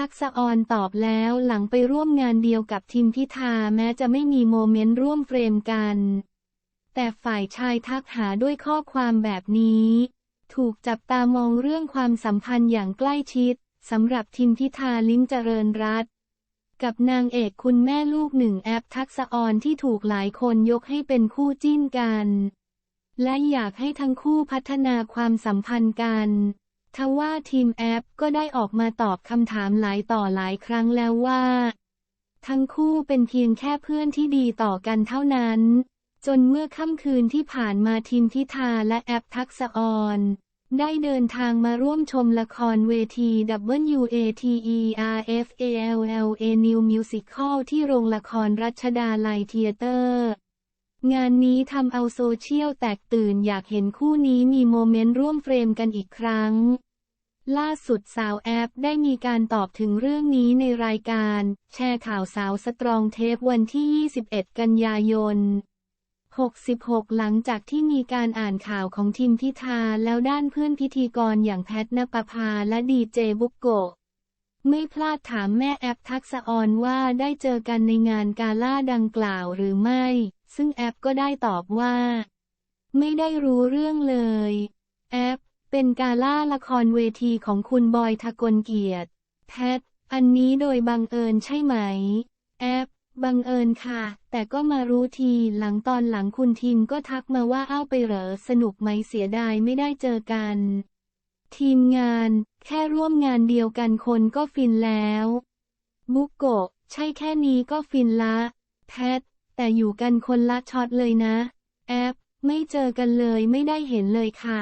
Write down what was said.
ทักษะออนตอบแล้วหลังไปร่วมงานเดียวกับทิมพิธาแม้จะไม่มีโมเมนต์ร่วมเฟรมกัน แต่ฝ่ายชายทักหาด้วยข้อความแบบนี้ ถูกจับตามองเรื่องความสัมพันธ์อย่างใกล้ชิดสำหรับทิมพิธาลิ้มเจริญรัตกับนางเอกคุณแม่ลูกหนึ่งแอปทักษะออนที่ถูกหลายคนยกให้เป็นคู่จิ้นกัน และอยากให้ทั้งคู่พัฒนาความสัมพันธ์กัน ทว่าทีมแอปก็ได้ออกมาตอบคำถามหลายต่อหลายครั้งแล้วว่า ทั้งคู่เป็นเพียงแค่เพื่อนที่ดีต่อกันเท่านั้น จนเมื่อค่ำคืนที่ผ่านมาทีมพิธาและแอปทักษออนได้เดินทางมาร่วมชมละครเวที WATERFALLA New Musical ที่โรงละครรัชดาลัยเทียเตอร์ งานนี้ทำเอาโซเชียลแตกตื่นอยากเห็นคู่นี้มีโมเมนต์ร่วมเฟรมกันอีกครั้ง ล่าสุดสาวแอปได้มีการตอบถึงเรื่องนี้ในรายการ แชร์ข่าวสาวสตรองเทปวันที่ 21 กันยายน 66 หลังจากที่มีการอ่านข่าวของทีมพิธาแล้วด้านเพื่อนพิธีกรอย่างแพทนปภาและดีเจบุกโกะไม่พลาดถามแม่แอปทักษะออนว่าได้เจอกันในงานกาล่าดังกล่าวหรือไม่ ซึ่งแอปก็ได้ตอบว่า ไม่ได้รู้เรื่องเลย แอป เป็นกาล่าละครเวทีของคุณบอยทะกลเกียรติ แพท อันนี้โดยบังเอิญใช่ไหม แอป บังเอิญค่ะ แต่ก็มารู้ทีหลังตอนหลังคุณทีมก็ทักมาว่าเอ้าไปเหรอ สนุกไหมเสียดายไม่ได้เจอกัน ทีมงาน แค่ร่วมงานเดียวกันคนก็ฟินแล้ว บุกโกะใช่แค่นี้ก็ฟินละ แพท แต่อยู่กันคนละช็อตเลยนะ แอป ไม่เจอกันเลยไม่ได้เห็นเลยค่ะ